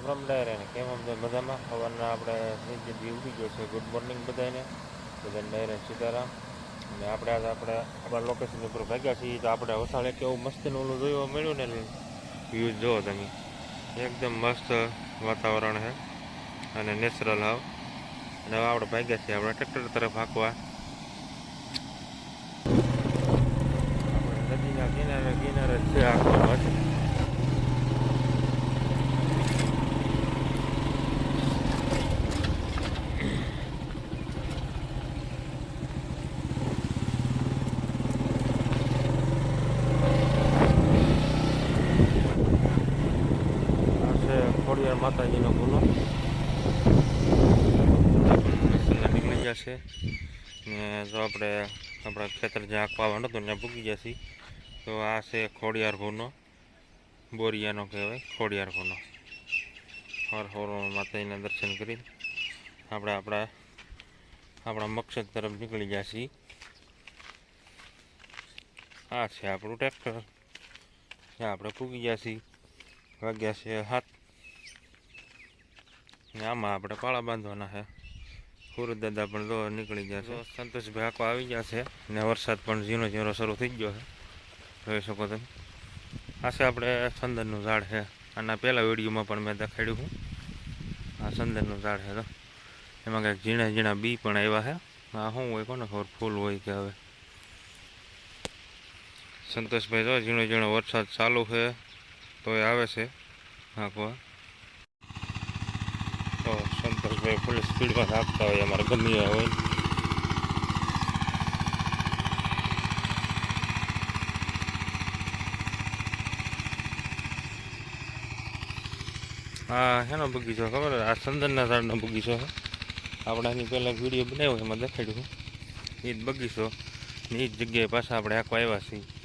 રામ રામ ડાયરે કેમ તો મજામાં? સવારના આપણે જલ્દી ઉઠી ગયો છે. ગુડ મોર્નિંગ બધાને બધાને ડાયરે સીતારામ. અને આપણે આજે આપણે આપણા લોકેશન ઉપર ભાગ્યા છીએ તો આપણે વસાળે કેવું મસ્તનું ઓલું જોયું મળ્યું ને વ્યૂઝ જુઓ તમે. એકદમ મસ્ત વાતાવરણ છે. અને નેચરલ હાવ. અને હવે આપણે ભાગ્યા છીએ આપણે ટ્રેક્ટર તરફ હાંકવા. આપણે નદીના કિનારે કિનારે છે હાંકવાનું છે આ છે ખોડિયાર માતાજીનો ગુનો. નીકળી જશે. ને જો આપણે આપણા ખેતર જ્યાં આંકવાનું હતું, ત્યાં ભૂકી જશે. તો આ છે ખોડિયાર ગુનો. બોરિયાનો કહેવાય, ખોડિયાર ગુનો. હર હોરો માતાજીના દર્શન કરી આપણે આપણા આપણા મકસદ તરફ નીકળી જશે. આ છે આપણું ટ્રેક્ટર. ત્યાં આપણે પૂગી જશે. વાગ્યા છે હાથ ને આમાં આપણે પાળા બાંધવાના છે. સુરત દાદા પણ જો નીકળી ગયા છે. સંતોષભાઈ આખો આવી ગયા છે ને વરસાદ પણ ઝીણો ઝીણો શરૂ થઈ ગયો છે. જોઈ શકો તમે. આ છે આપણે સંદનનું ઝાડ છે. આના પહેલાં વિડીયોમાં પણ મેં દેખાડ્યું હું આ સંદનનું ઝાડ છે તો. એમાં કંઈક ઝીણા ઝીણા બી પણ આવ્યા છે. આ શું હોય કોને ખબર? ફૂલ હોય કે હવે. સંતોષભાઈ જો ઝીણો ઝીણો વરસાદ ચાલુ છે. તો એ આવે છે. હાંકવા તો સંતોષભાઈ ફૂલ સ્પીડમાં આપતા હોય, અમારે ગમે હોય. હા હેનો બગીચો ખબર આ સંદનના ઝાડનો બગીચો છે. આપણે આની પહેલાં વીડિયો બનાવ્યો, એમાં દેખાડ્યું એ જ બગીચો એ જ જગ્યાએ પાછા આપણે આખો આવ્યા છીએ.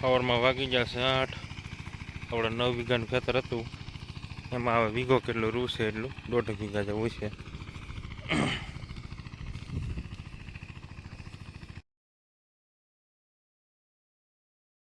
સવારમાં વાગી જશે આઠ. આપણે નવ વીઘાનું ખેતર હતું. એમાં હવે વીઘો કેટલો રૂ છે એટલું? દોઢ વીઘા જેવું છે.